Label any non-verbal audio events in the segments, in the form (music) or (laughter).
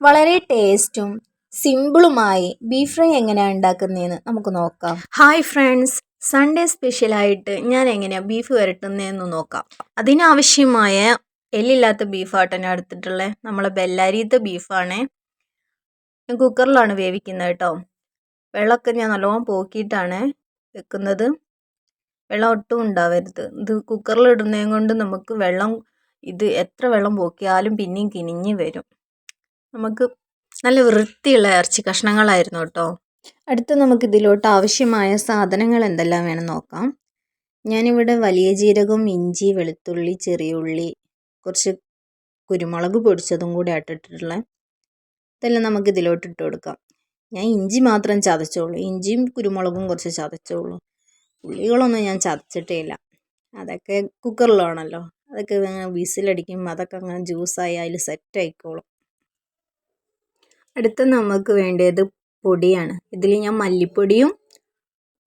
വളരെ ടേസ്റ്റും സിമ്പിളുമായി beef fry എങ്ങനെയാണ് ഉണ്ടാക്കുന്നതെന്ന് നമുക്ക് നോക്കാം. ഹായ് ഫ്രണ്ട്സ് സൺഡേ സ്പെഷ്യലായിട്ട് ഞാൻ എങ്ങനെയാണ് ബീഫ് വരട്ടുന്നതെന്ന് നോക്കാം. അതിനാവശ്യമായ എല്ലില്ലാത്ത ബീഫാട്ടാണ് ഞാൻ എടുത്തിട്ടുള്ളത് നമ്മളെ ബെല്ലാരിയത്തെ ബീഫാണ്. ഞാൻ കുക്കറിലാണ് വേവിക്കുന്നത് കേട്ടോ. വെള്ളമൊക്കെ ഞാൻ നല്ലോണം പോക്കിയിട്ടാണ് വെക്കുന്നത്. വെള്ളം ഒട്ടും ഉണ്ടാവരുത്. ഇത് കുക്കറിൽ ഇടുന്നതും കൊണ്ട് നമുക്ക് വെള്ളം ഇത് എത്ര വെള്ളം പോക്കിയാലും പിന്നെയും കിനിഞ്ഞ് വരും. നമുക്ക് നല്ല വൃത്തിയുള്ള ഇറച്ചി കഷ്ണങ്ങളായിരുന്നു കേട്ടോ. അടുത്ത് നമുക്ക് ഇതിലോട്ട് ആവശ്യമായ സാധനങ്ങൾ എന്തെല്ലാം വേണം നോക്കാം. ഞാനിവിടെ വലിയ ജീരകം ഇഞ്ചി വെളുത്തുള്ളി ചെറിയ ഉള്ളി കുറച്ച് കുരുമുളക് പൊടിച്ചതും കൂടി ഇട്ടിട്ടുള്ള ഇതെല്ലാം നമുക്ക് ഇതിലോട്ട് ഇട്ട് കൊടുക്കാം. ഞാൻ ഇഞ്ചി മാത്രം ചതച്ചോളൂ. ഇഞ്ചിയും കുരുമുളകും കുറച്ച് ചതച്ചോളൂ. ഉള്ളികളൊന്നും ഞാൻ ചതച്ചിട്ടേ ഇല്ല. അതൊക്കെ കുക്കറിലാണല്ലോ അതൊക്കെ വിസിലടിക്കും അതൊക്കെ അങ്ങനെ ജ്യൂസായി അതിൽ സെറ്റ് ആയിക്കോളും. അടുത്ത നമുക്ക് വേണ്ടത് പൊടിയാണ്. ഇതിൽ ഞാൻ മല്ലിപ്പൊടിയും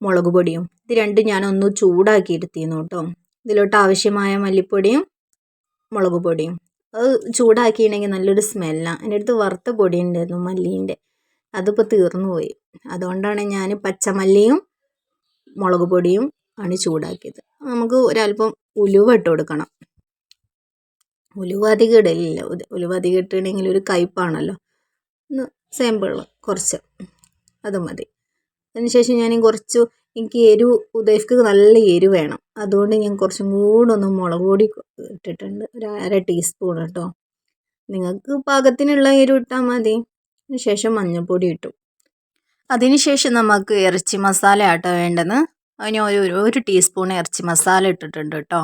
മുളക് പൊടിയും ഇത് രണ്ടും ഞാനൊന്ന് ചൂടാക്കി എടുത്തിരുന്നു കേട്ടോ ഇതിലോട്ട് ആവശ്യമായ മല്ലിപ്പൊടിയും മുളക് പൊടിയും അത് ചൂടാക്കിയിട്ടുണ്ടെങ്കിൽ നല്ലൊരു സ്മെല്ലാണ് എന്റെ അടുത്ത് വറുത്ത പൊടി ഉണ്ടായിരുന്നു മല്ലീന്റെ. അതിപ്പോൾ തീർന്നു പോയി. അതുകൊണ്ടാണ് ഞാൻ പച്ചമല്ലിയും മുളക് പൊടിയും ആണ് ചൂടാക്കിയത്. നമുക്ക് ഒരല്പം ഉലുവ ഇട്ട് കൊടുക്കണം. ഉലുവ അധികം ഇടലില്ല. ഉലുവ അധികം ഇട്ടിട്ടുണ്ടെങ്കിൽ ഒരു കയ്പ്പാണല്ലോ ഒന്ന് സാമ്പിൾ കുറച്ച്. അത് മതി. അതിനുശേഷം ഞാൻ കുറച്ച് എനിക്ക് എരിവ് ഉദയഫ്ക്ക് നല്ല എരിവ് വേണം. അതുകൊണ്ട് ഞാൻ കുറച്ചും കൂടെ ഒന്ന് മുളക് പൊടി ഇട്ടിട്ടുണ്ട്. ഒരു അര ടീസ്പൂൺ കേട്ടോ നിങ്ങൾക്ക് പാകത്തിനുള്ള എരിവ് ഇട്ടാൽ മതി. അതിനുശേഷം മഞ്ഞൾപ്പൊടി ഇട്ടു. അതിനുശേഷം നമുക്ക് ഇറച്ചി മസാല ആട്ടോ വേണ്ടത്. അതിന് ഒരു ഒരു ടീസ്പൂൺ ഇറച്ചി മസാല ഇട്ടിട്ടുണ്ട് കേട്ടോ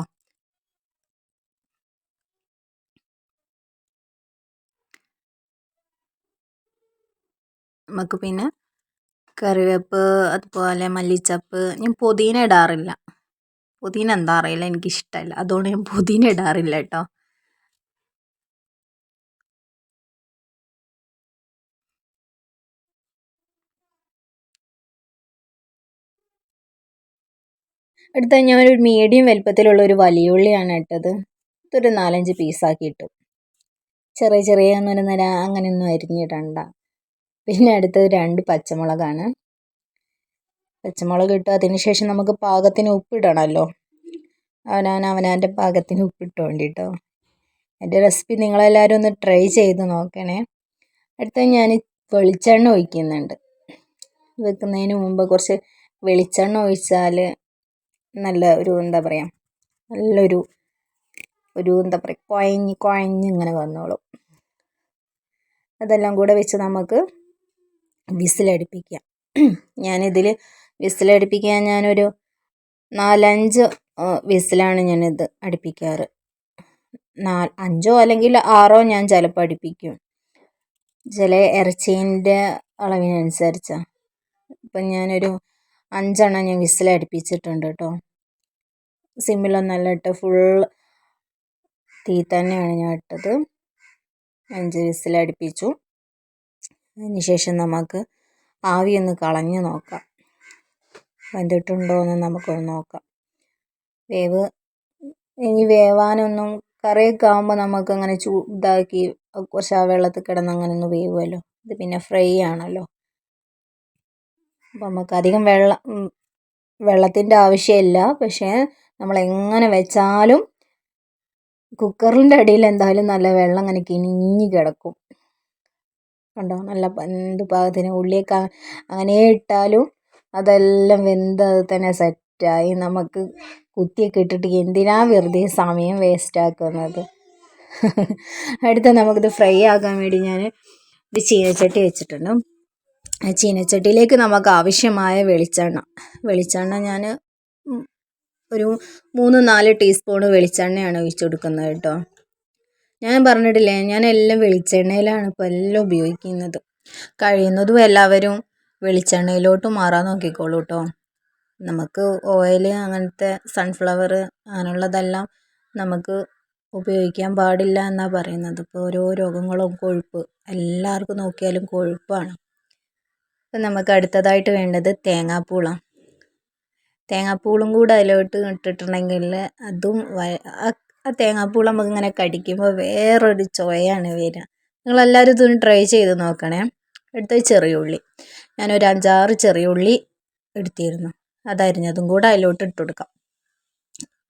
നമുക്ക് പിന്നെ കറിവേപ്പ് അതുപോലെ മല്ലിച്ചപ്പ് ഞാൻ പുതിന ഇടാറില്ല. പുതിന എന്താ അറിയില്ല എനിക്കിഷ്ടമല്ല അതുകൊണ്ട് ഞാൻ പുതിന ഇടാറില്ല കേട്ടോ. അടുത്ത ഞാൻ ഒരു മീഡിയം വലുപ്പത്തിലുള്ള ഒരു വലിയ ഉള്ളിയാണ് ഇട്ടത്. ഇതൊരു നാലഞ്ച് പീസാക്കി ഇട്ടു. ചെറിയ ചെറിയ ഒന്നൊരു നിര അങ്ങനെയൊന്നും അരിഞ്ഞിടണ്ട. പിന്നെ അടുത്തത് രണ്ട് പച്ചമുളകാണ്. പച്ചമുളക് ഇട്ടു അതിന് ശേഷം നമുക്ക് പാകത്തിന് ഉപ്പിടണമല്ലോ അവനാൻ അവനാന്റെ പാകത്തിന് ഉപ്പിട്ട് വേണ്ടിട്ടോ. എന്റെ റെസിപ്പി നിങ്ങളെല്ലാവരും ഒന്ന് ട്രൈ ചെയ്ത് നോക്കണേ. അടുത്ത ഞാൻ വെളിച്ചെണ്ണ ഒഴിക്കുന്നുണ്ട്. വെക്കുന്നതിന് മുമ്പ് കുറച്ച് വെളിച്ചെണ്ണ ഒഴിച്ചാൽ നല്ല ഒരു എന്താ പറയുക നല്ലൊരു ഒരു എന്താ പറയുക കുഴഞ്ഞ് കുഴഞ്ഞ് ഇങ്ങനെ വന്നോളും. അതെല്ലാം കൂടെ വെച്ച് നമുക്ക് വിസിലടുപ്പിക്കാം ഞാനിതിൽ വിസിലടുപ്പിക്കാൻ ഞാനൊരു നാലഞ്ച് വിസിലാണ് ഞാനിത് അടുപ്പിക്കാറ്. നാല് അഞ്ചോ അല്ലെങ്കിൽ ആറോ ഞാൻ ചിലപ്പോൾ അടുപ്പിക്കും. ചില ഇറച്ചീന്റെ അളവിനനുസരിച്ചാണ് ഇപ്പം ഞാനൊരു അഞ്ചെണ്ണം ഞാൻ വിസിലടുപ്പിച്ചിട്ടുണ്ട് കേട്ടോ സിമ്മിലൊന്നല്ല ഇട്ട് ഫുൾ തീ തന്നെയാണ് ഞാൻ ഇട്ടത്. അഞ്ച് വിസിലടുപ്പിച്ചു. അതിന് ശേഷം നമുക്ക് ആവി ഒന്ന് കളഞ്ഞ് നോക്കാം. വെന്തിട്ടുണ്ടോ എന്ന് നമുക്കൊന്ന് നോക്കാം. വേവ് ഇനി വേവാനൊന്നും കറിയൊക്കെ ആകുമ്പോൾ നമുക്ക് അങ്ങനെ ചൂടാക്കി കുറച്ച് ആ വെള്ളത്തിൽ കിടന്ന് അങ്ങനെ ഒന്ന് വേവുമല്ലോ ഇത് പിന്നെ ഫ്രൈ ആണല്ലോ. അപ്പം നമുക്ക് അധികം വെള്ളം വെള്ളത്തിന്റെ ആവശ്യമില്ല. പക്ഷേ നമ്മൾ എങ്ങനെ വെച്ചാലും കുക്കറിന്റെ അടിയിൽ എന്തായാലും നല്ല വെള്ളം അങ്ങനെ കിനിഞ്ഞ് കിടക്കും. കണ്ടോ? നല്ല എന്ത് പാകത്തിന് ഉള്ളിയൊക്കെ അങ്ങനെ ഇട്ടാലും അതെല്ലാം വെന്ത് അത് തന്നെ സെറ്റായി. നമുക്ക് കുത്തിയൊക്കെ ഇട്ടിട്ട് എന്തിനാ വെറുതെ സമയം വേസ്റ്റ് ആക്കുന്നത്? (laughs) അടുത്ത നമുക്കിത് ഫ്രൈ ആക്കാൻ വേണ്ടി ഞാൻ ഇത് ചീനച്ചട്ടി വെച്ചിട്ടുണ്ട്. ചീനച്ചട്ടിയിലേക്ക് നമുക്ക് ആവശ്യമായ വെളിച്ചെണ്ണ വെളിച്ചെണ്ണ ഞാൻ ഒരു മൂന്ന് നാല് ടീസ്പൂൺ വെളിച്ചെണ്ണയാണ് ഒഴിച്ചു കൊടുക്കുന്നത് കേട്ടോ. ഞാൻ പറഞ്ഞിട്ടില്ലേ ഞാൻ എല്ലാം വെളിച്ചെണ്ണയിലാണ് ഇപ്പോൾ എല്ലാം ഉപയോഗിക്കുന്നത്. കഴിയുന്നതും എല്ലാവരും വെളിച്ചെണ്ണയിലോട്ട് മാറാൻ നോക്കിക്കോളൂ കേട്ടോ നമുക്ക് ഓയിൽ അങ്ങനത്തെ സൺഫ്ലവർ അങ്ങനെയുള്ളതെല്ലാം നമുക്ക് ഉപയോഗിക്കാൻ പാടില്ല എന്നാണ് പറയുന്നത്. ഇപ്പോൾ ഓരോ രോഗങ്ങളും കൊഴുപ്പ് എല്ലാവർക്കും നോക്കിയാലും കൊഴുപ്പാണ്. അപ്പം നമുക്ക് അടുത്തതായിട്ട് വേണ്ടത് തേങ്ങാപ്പൂളാണ്. തേങ്ങാപ്പൂളും കൂടെ അതിലോട്ട് ഇട്ടിട്ടുണ്ടെങ്കിൽ അതും ആ തേങ്ങാപ്പൂൾ നമുക്ക് ഇങ്ങനെ കടിക്കുമ്പോൾ വേറൊരു ചൊവയാണ് വരിക നിങ്ങളെല്ലാവരും ഇതൊന്ന് ട്രൈ ചെയ്ത് നോക്കണേ. എടുത്തത് ചെറിയ ഉള്ളി. ഞാനൊരു അഞ്ചാറ് ചെറിയ ഉള്ളി എടുത്തിരുന്നു. അതരിഞ്ഞതും കൂടെ അതിലോട്ട് ഇട്ട് കൊടുക്കാം.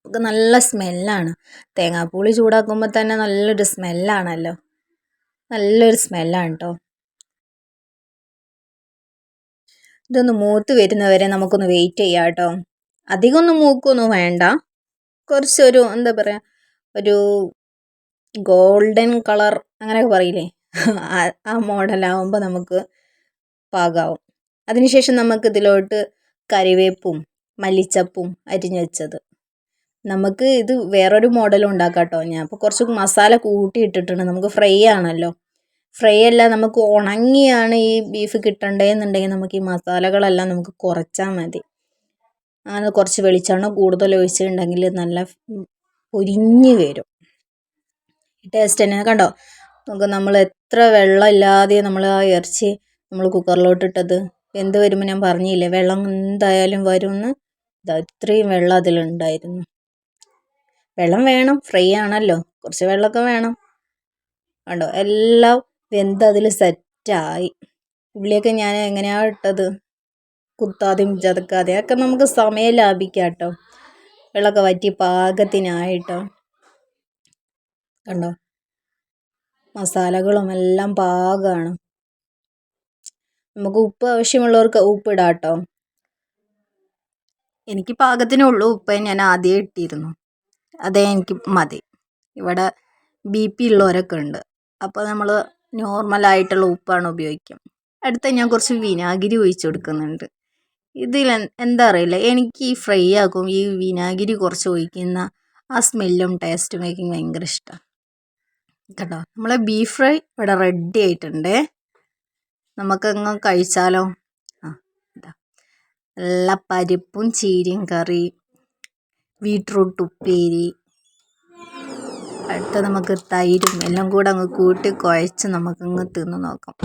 നമുക്ക് നല്ല സ്മെല്ലാണ്. തേങ്ങാപ്പൂളി ചൂടാക്കുമ്പോൾ തന്നെ നല്ലൊരു സ്മെല്ലാണല്ലോ. നല്ലൊരു സ്മെല്ലാണ് കേട്ടോ ഇതൊന്ന് മൂത്ത് വരുന്നവരെ നമുക്കൊന്ന് വെയിറ്റ് ചെയ്യാം കേട്ടോ അധികമൊന്നും മൂക്കൊന്നും വേണ്ട. കുറച്ചൊരു എന്താ പറയുക ഒരു ഗോൾഡൻ കളർ അങ്ങനെയൊക്കെ പറയില്ലേ? ആ മോഡലാവുമ്പോൾ നമുക്ക് പാകാവും. അതിനുശേഷം നമുക്ക് ഇതിലോട്ട് കറിവേപ്പും മല്ലിച്ചപ്പും അരിഞ്ഞു വെച്ചത്. നമുക്ക് ഇത് വേറൊരു മോഡലും ഉണ്ടാക്കാം കേട്ടോ ഞാൻ. അപ്പോൾ കുറച്ച് മസാല കൂട്ടിയിട്ടിട്ടുണ്ട്. നമുക്ക് ഫ്രൈ ആണല്ലോ. ഫ്രൈ അല്ല നമുക്ക് ഉണങ്ങിയാണ് ഈ ബീഫ് കിട്ടണ്ടേന്നുണ്ടെങ്കിൽ നമുക്ക് ഈ മസാലകളെല്ലാം നമുക്ക് കുറച്ചാൽ മതി. അങ്ങനെ കുറച്ച് വെളിച്ചെണ്ണ കൂടുതൽ ഒഴിച്ചിട്ടുണ്ടെങ്കിൽ നല്ല പൊരിഞ്ഞ് വരും ടേസ്റ്റ് തന്നെ. കണ്ടോ? നമുക്ക് നമ്മൾ എത്ര വെള്ളം ഇല്ലാതെ നമ്മൾ ആ ഇറച്ചി നമ്മൾ കുക്കറിലോട്ടിട്ടത് എന്ത് വരുമ്പോൾ ഞാൻ പറഞ്ഞില്ലേ വെള്ളം എന്തായാലും വരുമെന്ന് ഇതാ ഇത്രയും വെള്ളം അതിലുണ്ടായിരുന്നു. വെള്ളം വേണം ഫ്രൈ ആണല്ലോ. കുറച്ച് വെള്ളമൊക്കെ വേണം. കണ്ടോ? എല്ലാം വെന്ത് അതിൽ സെറ്റായി. ഉള്ളിയൊക്കെ ഞാൻ എങ്ങനെയാണ് ഇട്ടത്? കുത്താതെയും ചതക്കാതെയും. ഒക്കെ നമുക്ക് സമയം ലാഭിക്കാം കേട്ടോ വെള്ളമൊക്കെ വറ്റി പാകത്തിനായിട്ടോ. കണ്ടോ? മസാലകളും എല്ലാം പാകമാണ് നമുക്ക് ഉപ്പ് ആവശ്യമുള്ളവർക്ക് ഉപ്പ് ഇടാം കേട്ടോ എനിക്ക് പാകത്തിനുള്ളൂ ഉപ്പ് ഞാൻ ആദ്യം ഇട്ടിരുന്നു. അതേ എനിക്ക് മതി. ഇവിടെ ബി പി ഉള്ളവരൊക്കെ ഉണ്ട്. അപ്പോൾ നമ്മൾ നോർമലായിട്ടുള്ള ഉപ്പാണ് ഉപയോഗിക്കുക. അടുത്ത ഞാൻ കുറച്ച് വിനാഗിരി ഒഴിച്ച് കൊടുക്കുന്നുണ്ട്. ഇതിൽ എന്താ അറിയില്ല. എനിക്ക് ഈ ഫ്രൈ ആക്കും ഈ വിനാഗിരി കുറച്ച് ഒഴിക്കുന്ന ആ സ്മെല്ലും ടേസ്റ്റും ഒക്കെ ഭയങ്കര ഇഷ്ടമാണ് കേട്ടോ? നമ്മളെ ബീഫ് ഫ്രൈ ഇവിടെ റെഡി ആയിട്ടുണ്ട്. നമുക്കങ്ങ് കഴിച്ചാലോ? ആ നല്ല പരിപ്പും ചീരയും കറി ബീട്രൂട്ട് ഉപ്പേരി. അടുത്ത നമുക്ക് തൈരും എല്ലാം കൂടെ അങ്ങ് കൂട്ടി കുഴച്ച് നമുക്കങ്ങ് തിന്ന് നോക്കാം.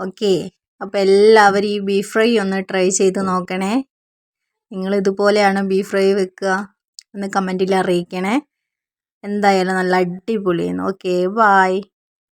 ഓക്കെ. അപ്പോൾ എല്ലാവരും ഈ ബീഫ് ഫ്രൈ ഒന്ന് ട്രൈ ചെയ്ത് നോക്കണേ. നിങ്ങൾ ഇതുപോലെയാണ് ബീഫ് ഫ്രൈ വെക്കുക? ഒന്ന് കമന്റിൽ അറിയിക്കണേ. എന്തായാലും നല്ല അടിപൊളിയാണ് ഓക്കെ ബായ്